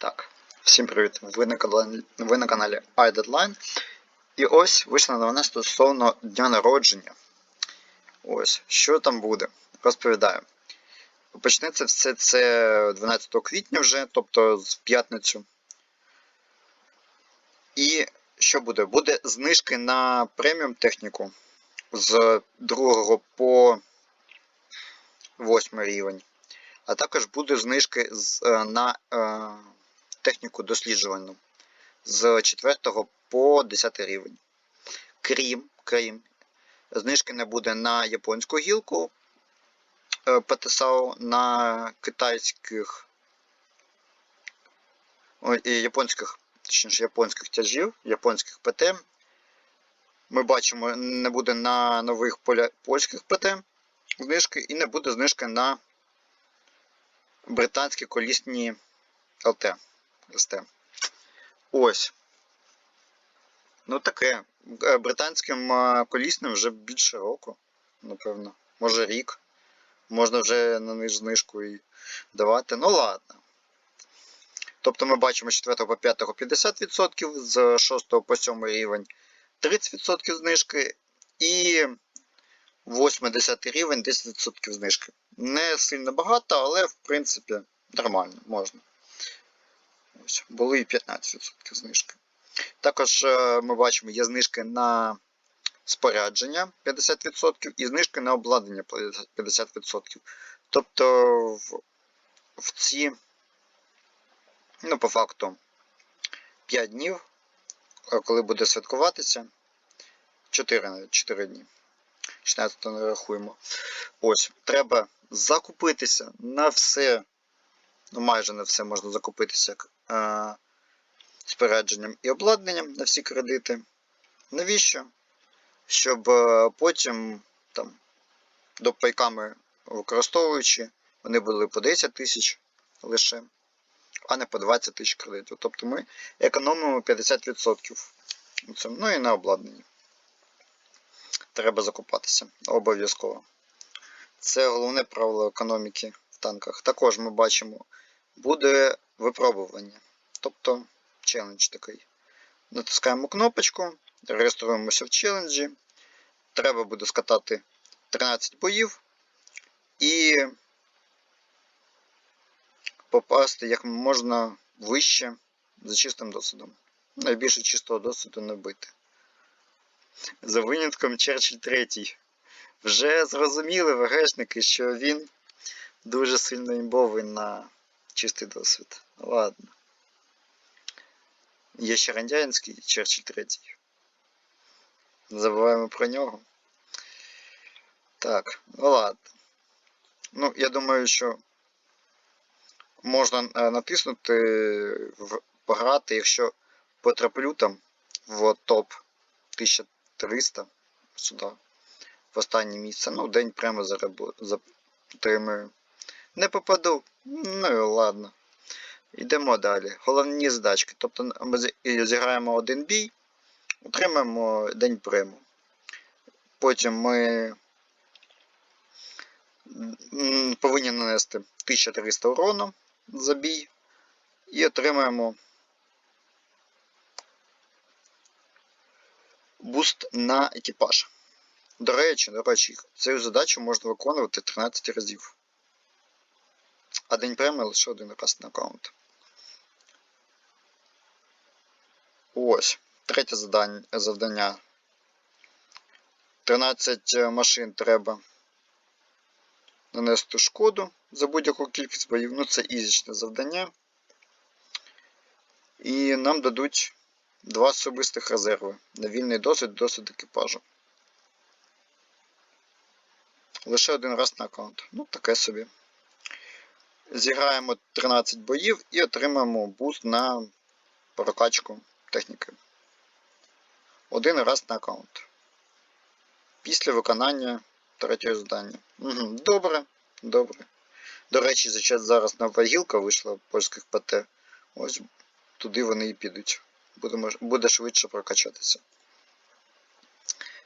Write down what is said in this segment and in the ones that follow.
Так, всім привіт! Ви на каналі, ви на каналі iDeadline. І ось вийшла новина стосовно дня народження. Ось, що там буде? Розповідаю. Почнеться все це 12 квітня вже, тобто в п'ятницю. І що буде? Буде знижки на преміум техніку з 2 по 8 рівень. А також буде знижки з, е, на е, техніку досліджувальну з 4 по 10 рівень. Крім, крім, знижки не буде на японську гілку е, ПТСАО, на китайських японських, точніше, японських тяжів, японських ПТ. Ми бачимо, не буде на нових поля, польських ПТ знижки і не буде знижки на британські колісні ЛТ. СТ. Ось. Ну таке. Е, Британським е, колісним вже більше року, напевно. Може рік. Можна вже на них знижку і давати. Ну ладно. Тобто ми бачимо з 4 по 5 50%, з 6 по 7 рівень 30% знижки і 8-10 рівень 10% знижки. Не сильно багато, але в принципі нормально можна. Ось, були і 15% знижки. Також е, ми бачимо, є знижки на спорядження 50% і знижки на обладнання 50%. Тобто в, в ці, ну, по факту, 5 днів, е, коли буде святкуватися, 4 4 дні. 16 не рахуємо. Ось, треба закупитися на все, ну майже на все можна закупитися спорядженням і обладнанням на всі кредити. Навіщо? Щоб е, потім там допайками використовуючи, вони були по 10 тисяч лише, а не по 20 тисяч кредитів. Тобто ми економимо 50%. Ну і на обладнанні. Треба закупатися обов'язково. Це головне правило економіки в танках. Також ми бачимо, буде випробування. Тобто челендж такий. Натискаємо кнопочку, реєструємося в челенджі. Треба буде скатати 13 боїв і попасти як можна вище за чистим досвідом. Найбільше чистого досвіду не бити. За винятком Черчилль 3. Вже зрозуміли ВГшники, що він дуже сильно імбовий на чистий досвід. Ладно. Є ще радянський Черчилль 3. Не забуваємо про нього. Так, ну ладно. Ну, я думаю, що можна е, натиснути в пограти, якщо потраплю там в топ 1300 сюди. В останнє місце. Ну, день прямо затримую. Не попаду. Ну і ладно. Йдемо далі. Головні задачки. Тобто ми зіграємо один бій, отримаємо день приму. Потім ми повинні нанести 1300 урону за бій і отримаємо буст на екіпаж. До речі, до речі, цю задачу можна виконувати 13 разів. А день прямо лише один раз на аккаунт. Ось. Третє завдання. завдання. 13 машин треба нанести шкоду за будь-яку кількість боїв. Ну, це ізічне завдання. І нам дадуть два особистих резерви на вільний досвід досвід екіпажу. Лише один раз на аккаунт. Ну, таке собі. Зіграємо 13 боїв і отримаємо буст на прокачку техніки. Один раз на аккаунт. Після виконання третього завдання. Угу, Добре, добре. До речі, зараз нова гілка вийшла польських ПТ. Ось туди вони і підуть. Буде, буде швидше прокачатися.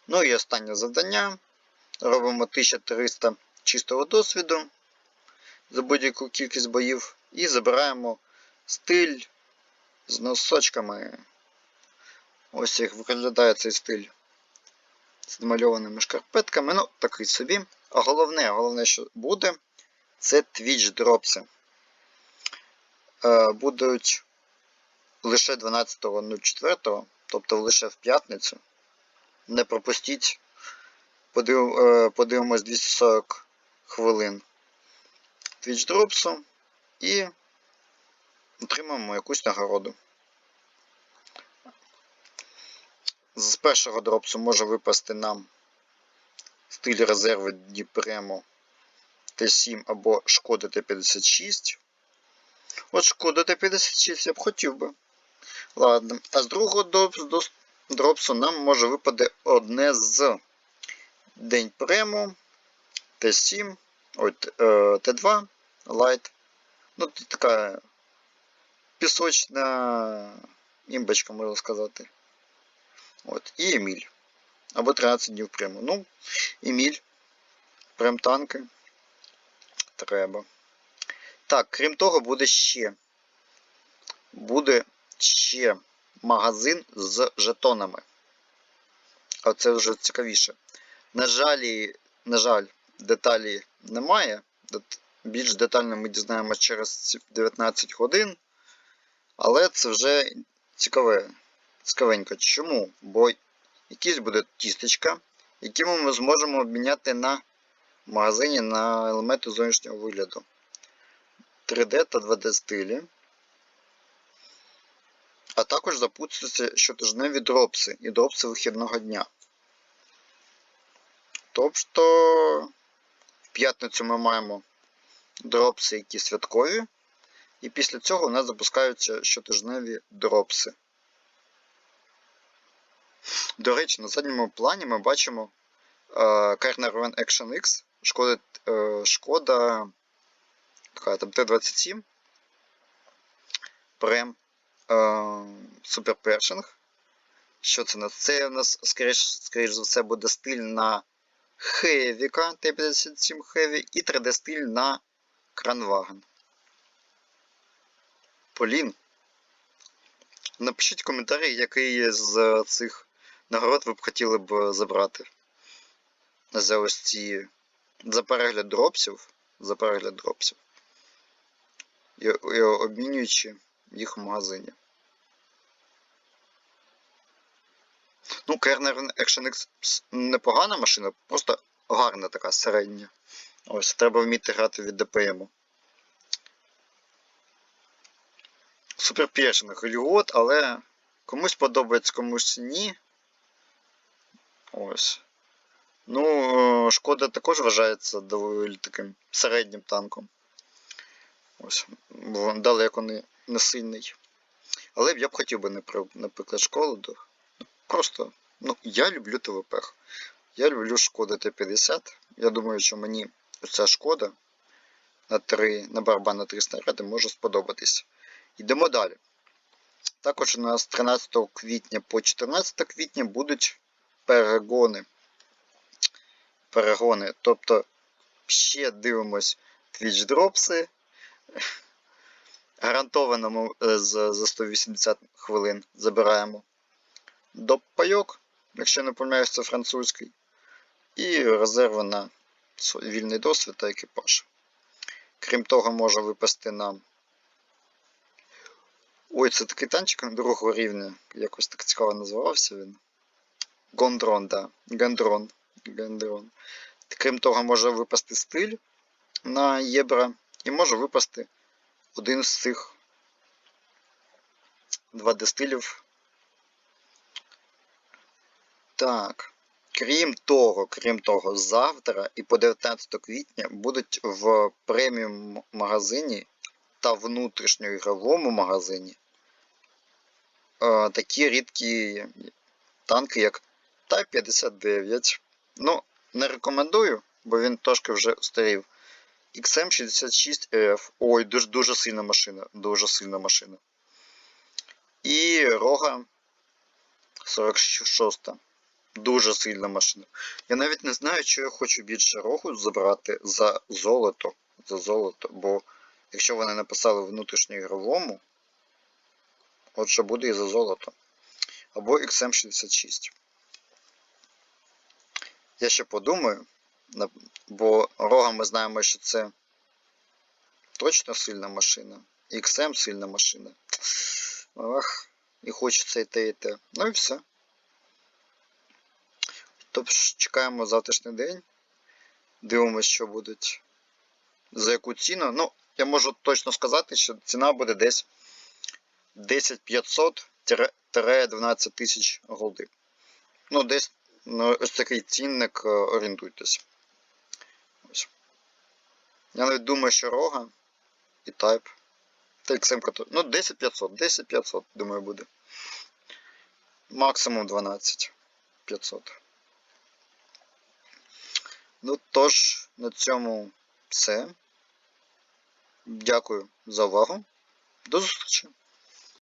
Ну і останнє завдання. Робимо 1300 чистого досвіду за будь-яку кількість боїв і забираємо стиль з носочками. Ось як виглядає цей стиль з намальованими шкарпетками. Ну, такий собі. А головне, головне, що буде, це Twitch дропси. Е, будуть лише 12.04, тобто лише в п'ятницю. Не пропустіть. Е, подивимось 240 хвилин Twitch дропсу і отримаємо якусь нагороду. З першого дропсу може випасти нам стиль резерви Дніпремо Т7 або Шкода Т56. От Шкода Т56 я б хотів би. Ладно. А з другого дропсу, дропсу нам може випаде одне з День Прему Т7, ой, Т- е, Т2 Light. Ну, тут така пісочна імбочка, можна сказати. От, і Еміль. Або 13 днів приму. Ну, Еміль. Прем танки. Треба. Так, крім того, буде ще. Буде ще магазин з жетонами. А це вже цікавіше. На жаль, на жаль, деталі немає. Більш детально ми дізнаємося через 19 годин. Але це вже цікаве. Цікавенько. Чому? Бо якісь буде тістечка, які ми зможемо обміняти на магазині на елементи зовнішнього вигляду. 3D та 2D стилі. А також запустяться щотижневі дропси і дропси вихідного дня. Тобто в п'ятницю ми маємо дропси, які святкові, і після цього у нас запускаються щотижневі дропси. До речі, на задньому плані ми бачимо е, Kernel Run Action X, шкода, е, шкода яка там Т-27, Прем, е, Супер Першинг. Що це у нас? Це у нас, скоріш, скоріш за все, буде стиль на Хевіка Т-57 Heavy і 3D стиль на Кранваген. Полін. Напишіть коментарі, який з цих нагород ви б хотіли б забрати. За ось ці. За перегляд дропсів. За перегляд дропсів. І, і обмінюючи їх в магазині. Ну, Kernel Action X непогана машина, просто гарна така середня. Ось, треба вміти грати від DPM. Супер Першинг Голлівуд, але комусь подобається, комусь ні. Ось. Ну, е, шкода також вважається доволі таким середнім танком. Ось. Далеко не, не сильний. Але я б хотів би, напри- наприклад, шкоду. Просто, ну, я люблю ТВП. Я люблю шкода Т-50. Я думаю, що мені ця шкода на 3, на барабан на 3 снаряди може сподобатись. Йдемо далі. Також у нас 13 квітня по 14 квітня будуть перегони. Перегони. Тобто ще дивимось Twitch дропси. Гарантовано ми е, за 180 хвилин забираємо доп пайок, якщо не помиляюсь, це французький. І резерви на вільний досвід та екіпаж. Крім того, може випасти нам. Ой, це такий танчик другого рівня. Якось так цікаво називався він. Гондрон, да. Гандрон. Гандрон. Крім того, може випасти стиль на Єбра. І може випасти один з цих 2D стилів. Так. Крім того, крім того, завтра і по 19 квітня будуть в преміум магазині та внутрішньоігровому магазині е, такі рідкі танки, як Т-59. Ну, не рекомендую, бо він трошки вже старів. XM66F. Ой, дуже, дуже сильна машина. Дуже сильна машина. І Рога 46. Дуже сильна машина. Я навіть не знаю, чи я хочу більше рогу забрати за золото. За золото. Бо якщо вони написали внутрішньоігровому Отже, буде і за золото. Або XM66. Я ще подумаю, бо рога ми знаємо, що це точно сильна машина. XM сильна машина. Ах, і хочеться і те, і те. Ну і все. Тобто чекаємо завтрашній день. Дивимося, що будуть. За яку ціну. Ну, я можу точно сказати, що ціна буде десь 10500-12 тисяч голди. Ну, десь ну, ось такий цінник е, орієнтуйтесь. Я навіть думаю, що рога і тайп. Та ну 10500, 10500, думаю, буде. Максимум 12500. Ну тож, на цьому все. Дякую за увагу. До зустрічі!